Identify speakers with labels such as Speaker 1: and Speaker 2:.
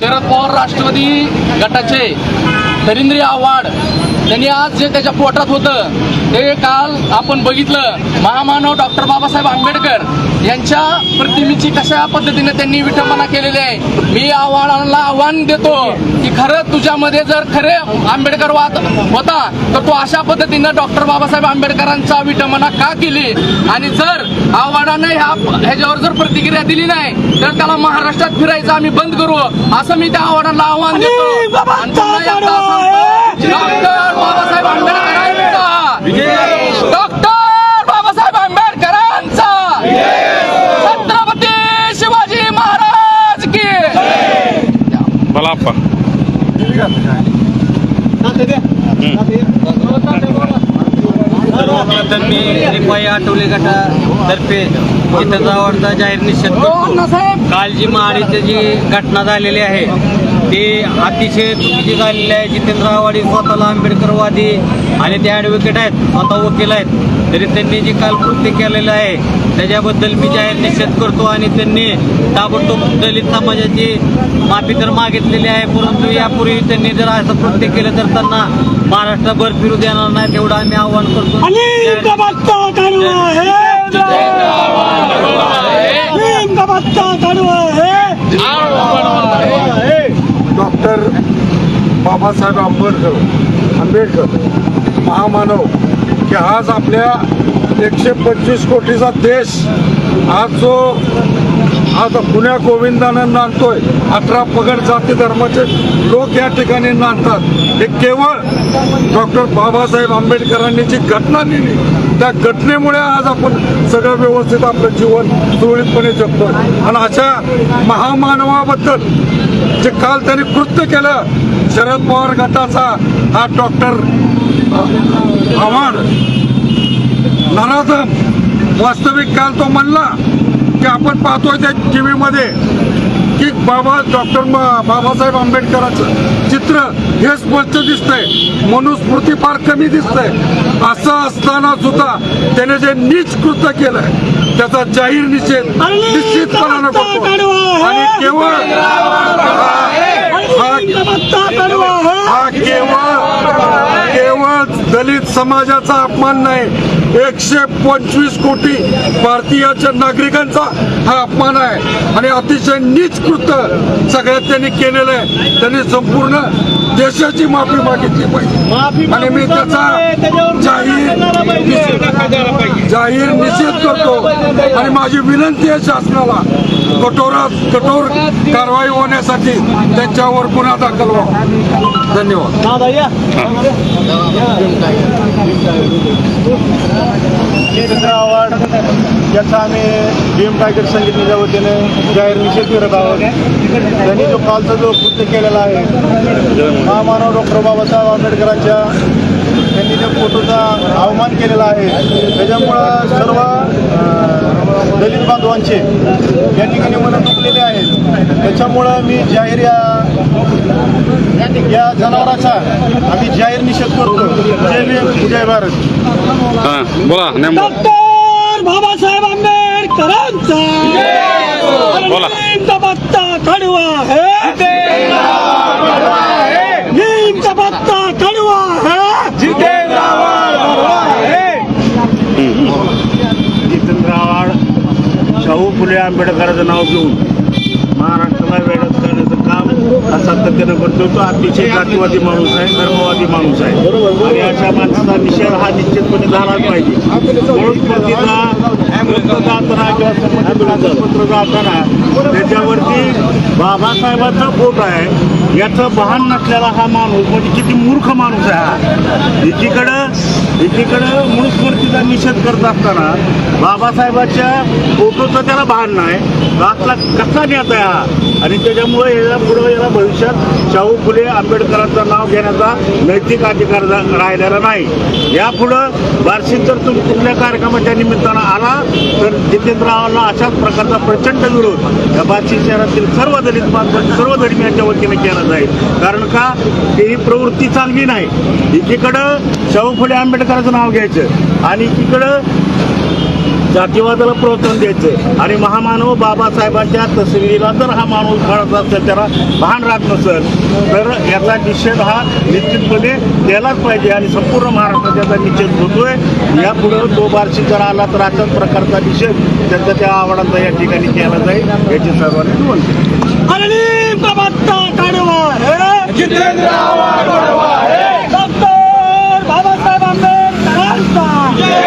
Speaker 1: शरद पवार राष्ट्रवादी गटाचे धरिंद्री आव्हाड त्यांनी आज जे त्याच्या पोटात होतं ते काल आपण बघितलं. महामानव डॉक्टर बाबासाहेब आंबेडकर यांच्या प्रतिमेची कशा पद्धतीने त्यांनी विटंबना केलेली आहे मी आव्हाडांना आव्हान देतो की खरं तुझ्यामध्ये जर खरे आंबेडकरवाद होता तर तू अशा पद्धतीनं डॉक्टर बाबासाहेब आंबेडकरांचा विटंबना का केली? आणि जर आव्हाडानं ह्या ह्याच्यावर जर प्रतिक्रिया दिली नाही तर त्याला महाराष्ट्रात फिरायचं आम्ही बंद करू असं मी त्या आव्हाडांना आव्हान देतो. डॉक्टर बाबासाहेब आंबेडकरांचा. डॉक्टर बाबासाहेब आंबेडकरांचा. छत्रपती शिवाजी महाराज की
Speaker 2: बोला
Speaker 3: सर्वप्रथम मी रिपाई आठवले गटातर्फे जितेंद्र आव्हाडचा जाहीर निषेध
Speaker 1: हो,
Speaker 3: करतो
Speaker 1: अण्णासाहेब
Speaker 3: काल जी महाडीची जी घटना झालेली आहे ती अतिशय चुकीची झालेली आहे. जितेंद्र आव्हाड स्वतःला आंबेडकरवादी आणि ते ॲडव्होकेट आहेत स्वतः वकील आहेत. तरी त्यांनी जे काल कृत्य केलेलं आहे त्याच्याबद्दल मी जाहीर निषेध करतो आणि त्यांनी ताबडतोब दलित समाजाची माफी तर मागितलेली आहे परंतु यापूर्वी त्यांनी जर असं कृत्य केलं तर त्यांना महाराष्ट्रभर फिरू देणार नाही तेवढं आम्ही आव्हान करतो
Speaker 4: अनिल का बच्चा कड़वा है भीम का बच्चा कड़वा है
Speaker 5: डॉक्टर बाबासाहेब आंबेडकर आंबेडकर महामानव की आज आपल्या एकशे पंचवीस कोटीचा देश आज जो आज पुण्या गोविंदानं नांदतोय अठरा पगड जाती धर्माचे लोक या ठिकाणी नांदतात. हे केवळ डॉक्टर बाबासाहेब आंबेडकरांनी जी घटना लिहिली त्या घटनेमुळे आज आपण सगळं व्यवस्थित आपलं जीवन सुरळीतपणे जगतोय. आणि अशा महामानवाबद्दल जे काल त्यांनी कृत्य केलं शरद पवार गटाचा हा डॉक्टर आव्हाड नराधम वास्तविक काल तो म्हणला की आपण पाहतोय त्या टी व्हीमध्ये की बाबा डॉक्टर बाबासाहेब आंबेडकरांचं चित्र हे स्पष्ट दिसतंय मनुस्मृती फार कमी दिसतंय. असं असताना सुद्धा त्याने जे नीच कृत्य केलंय त्याचा जाहीर निषेध निश्चितपणानं करतो आणि केवळ हा-
Speaker 4: अनिल का बच्चा कड़वा है
Speaker 5: हा केवळ केवळ दलित समाजाचा अपमान नाही. एकशे पंचवीस कोटी भारतीयाच्या नागरिकांचा हा अपमान आहे. आणि अतिशय नीच कृत्य सगळ्यात त्यांनी केलेलं आहे. त्यांनी संपूर्ण देशाची माफी मागितली पाहिजे. आणि मी त्याचा जाहीर जाहीर निषेध करतो. आणि माझी विनंती आहे शासनाला कठोरात कठोर कारवाई होण्यासाठी त्यांच्यावर गुन्हा दाखल व्हा धन्यवाद.
Speaker 6: जितेंद्र याचा आम्ही भीम टायगर संघटनेच्या वतीने जाहीर निषेध करत आहोत. त्यांनी जो कालचा जो कृत्य केलेला आहे महामानव डॉक्टर बाबासाहेब आंबेडकरांच्या जो फोटोचा अवमान केलेला आहे. त्याच्यामुळं सर्व दलित बांधवांचे या ठिकाणी मन दुखलेले आहेत. त्याच्यामुळं मी जाहीर या या जनावराचा आम्ही जाहीर निषेध करतो. जय भीम जय भारत.
Speaker 2: हा बोला
Speaker 4: डॉक्टर बाबासाहेब आंबेडकरांचा
Speaker 2: बोला.
Speaker 4: भीम का बच्चा कड़वा है भीम का बच्चा कड़वा है
Speaker 6: जितेंद्र आव्हाड शाहू फुले आंबेडकरांचं नाव घेऊन महाराष्ट्राला वेळात करण्याचं काम हा सातत्यानं करतो. तो अतिशय जातीवादी माणूस आहे धर्मवादी माणूस आहे. आणि अशा माणसाचा निषेध हा निश्चितपणे झालाच पाहिजे. म्हणून प्रतिचा वृत्त जाताना किंवा संमतीपत्राचं पत्र जाताना त्याच्यावरती बाबासाहेबांचा फोट आहे. याचं भान नसलेला हा माणूस म्हणजे किती मूर्ख माणूस आहे हा. एकीकडं एकीकडं मनुस्मृतीचा निषेध करत असताना बाबासाहेबाच्या फोटोचं त्याला भान नाही. रातला कसा नेता आहे हा? आणि त्याच्यामुळे याला पुढं याला भविष्यात शाहू फुले आंबेडकरांचं नाव घेण्याचा नैतिक अधिकार जा- राहिलेला नाही. यापुढं बार्शी जर तुम्ही कुठल्या कार्यक्रमाच्या निमित्तानं आला तर जितेंद्र अशाच प्रकारचा प्रचंड विरोध या बार्शी शहरातील सर्व दलित बांधव सर्व धर्मियांच्या वतीने केला जाईल. कारण का ही प्रवृत्ती चांगली नाही. एकीकडं शाहू फुले आंबेडकर आंबेडकरांचं नाव घ्यायचं आणि एकीकडं जातीवादाला प्रोत्साहन द्यायचं. आणि महामानव बाबासाहेबांच्या तसवीला जर हा माणूस घडत असेल त्याला भान राहत नसेल तर याचा निषेध हा निश्चितपणे केलाच पाहिजे आणि संपूर्ण महाराष्ट्रात याचा निषेध होतोय. यापुढं तो बारशी जर आला तर अशाच प्रकारचा निषेध त्यांच्या त्या आवडाचा या ठिकाणी केला जाईल याची सर्वांनी नोंद घ्या.
Speaker 4: आणि बाबाचा कडवा हे
Speaker 1: जितेंद्र आव्हाड वडवा हे
Speaker 4: डॉक्टर बाबासाहेब आंबेडकरांचा